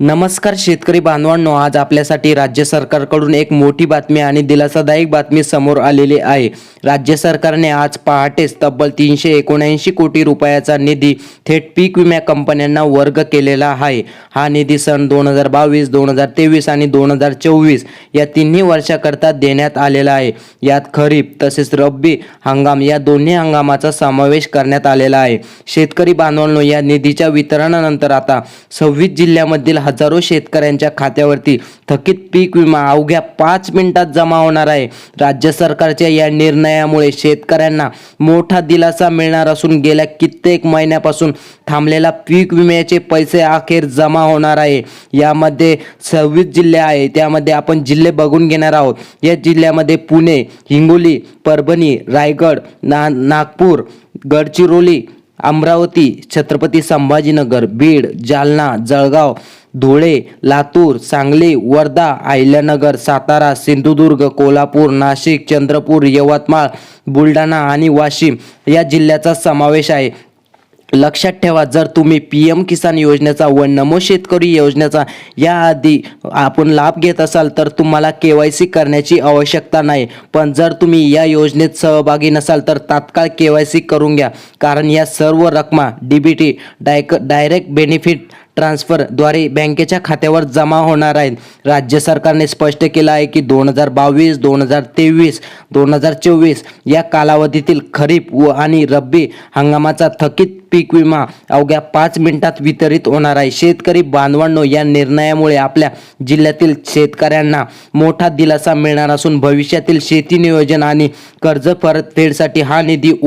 नमस्कार शेतकरी बांधवांनो आज आपल्यासाठी राज्य सरकारकडून एक मोठी बातमी आणि दिलासादायक बातमी समोर आलेली आहे. राज्य सरकारने आज पहाटेच तब्बल तीनशे एकोणऐंशी कोटी रुपयाचा निधी थेट पीक विमा कंपन्यांना वर्ग केलेला आहे. हा निधी सन दोन हजार बावीस दोन हजार तेवीस आणि दोन हजार चोवीस या तिन्ही वर्षाकरता देण्यात आलेला आहे. यात खरीप तसेच रब्बी हंगाम या दोन्ही हंगामाचा समावेश करण्यात आलेला आहे. शेतकरी बांधवांनो या निधीच्या वितरणानंतर आता सव्वीस जिल्ह्यामधील हजारो शेतकऱ्यांच्या खात्यावरती थकीत पीक विमा अवघ्या पाच मिनिटात जमा होणार आहे. राज्य सरकारच्या या निर्णयामुळे शेतकऱ्यांना मोठा दिलासा मिळणार असून गेल्या कित्येक महिन्यापासून थांबलेला पीक विम्याचे पैसे अखेर जमा होणार आहे. यामध्ये सव्वीस जिल्हे आहे त्यामध्ये आपण जिल्हे बघून घेणार आहोत. या जिल्ह्यामध्ये पुणे हिंगोली परभणी रायगड ना नागपूर गडचिरोली अमरावती छत्रपती संभाजीनगर बीड जालना जळगाव धुळे लातूर सांगली वर्धा अहिल्यानगर सातारा सिंधुदुर्ग कोल्हापूर नाशिक चंद्रपूर यवतमाळ बुलढाणा आणि वाशिम या जिल्ह्याचा समावेश आहे. लक्षात ठेवा जर तुम्ही पी एम किसान योजनेचा व नमो शेतकरी योजनेचा याआधी आपण लाभ घेत असाल तर तुम्हाला के वाय सी करण्याची आवश्यकता नाही. पण जर तुम्ही या योजनेत सहभागी नसाल तर तात्काळ के वाय सी करून घ्या. कारण या सर्व रकमा डी बी टी डायक डायरेक्ट बेनिफिट ट्रान्सफरद्वारे बँकेच्या खात्यावर जमा होणार आहेत. राज्य सरकारने स्पष्ट केलं आहे की दोन हजार बावीस दोन हजार तेवीस दोन हजार चोवीस या कालावधीतील खरीप व आणि रब्बी हंगामाचा थकीत पीक विमा अवघ्या पाच मिनिटात वितरित होणार आहे. शेतकरी बांधवांनो या निर्णयामुळे आपल्या जिल्ह्यातील शेतकऱ्यांना मोठा दिलासा मिळणार असून भविष्यातील शेती नियोजन आणि कर्ज परतफेडसाठी हा निधी